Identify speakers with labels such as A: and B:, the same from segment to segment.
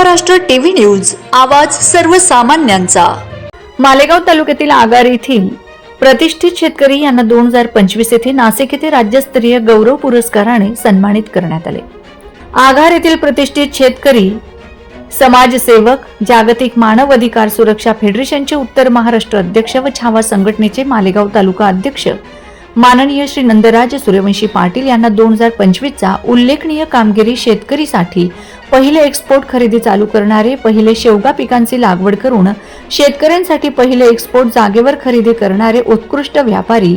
A: Maharashtra TV news आवाज सर्वसामान्यांचा.
B: मालेगाव तालुक्यातील आगार येथील प्रतिष्ठित शेतकरी यांना दोन हजार पंचवीस येथे नाशिक येथे राज्यस्तरीय गौरव पुरस्काराने सन्मानित करण्यात आले. आगार येथील प्रतिष्ठित शेतकरी समाजसेवक जागतिक मानव अधिकार सुरक्षा फेडरेशनचे उत्तर महाराष्ट्र अध्यक्ष व छावा संघटनेचे मालेगाव तालुका अध्यक्ष माननीय श्री नंदराज सूर्यवंशी पाटील यांना दोन हजार पंचवीसचा उल्लेखनीय कामगिरी शेतकरीसाठी पहिले एक्सपोर्ट खरेदी चालू करणारे पहिले शेवगा पिकांची लागवड करून शेतकऱ्यांसाठी पहिले एक्सपोर्ट जागेवर खरेदी करणारे उत्कृष्ट व्यापारी.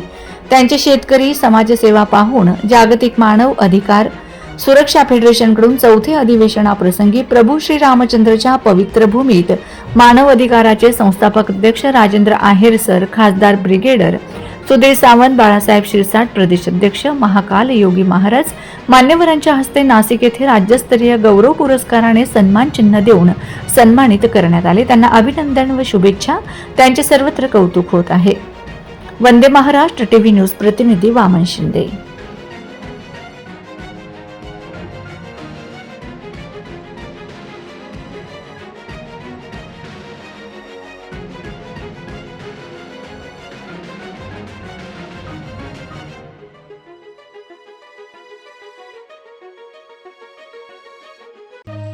B: त्यांचे शेतकरी समाजसेवा पाहून जागतिक मानव अधिकार सुरक्षा फेडरेशनकडून चौथे अधिवेशनाप्रसंगी प्रभू श्री रामचंद्रच्या पवित्र भूमीत मानव अधिकाराचे संस्थापक अध्यक्ष राजेंद्र आहेर सर खासदार ब्रिगेडर सुधीर सावंत बाळासाहेब शिरसाट प्रदेशाध्यक्ष महाकाल योगी महाराज मान्यवरांच्या हस्ते नाशिक येथे राज्यस्तरीय गौरव पुरस्काराने सन्मान चिन्ह देऊन सन्मानित करण्यात आले. त्यांना अभिनंदन व शुभेच्छा. त्यांचे सर्वत्र कौतुक होत आहे. वंदे महाराष्ट्र टीव्ही न्यूज प्रतिनिधी वामन शिंदे.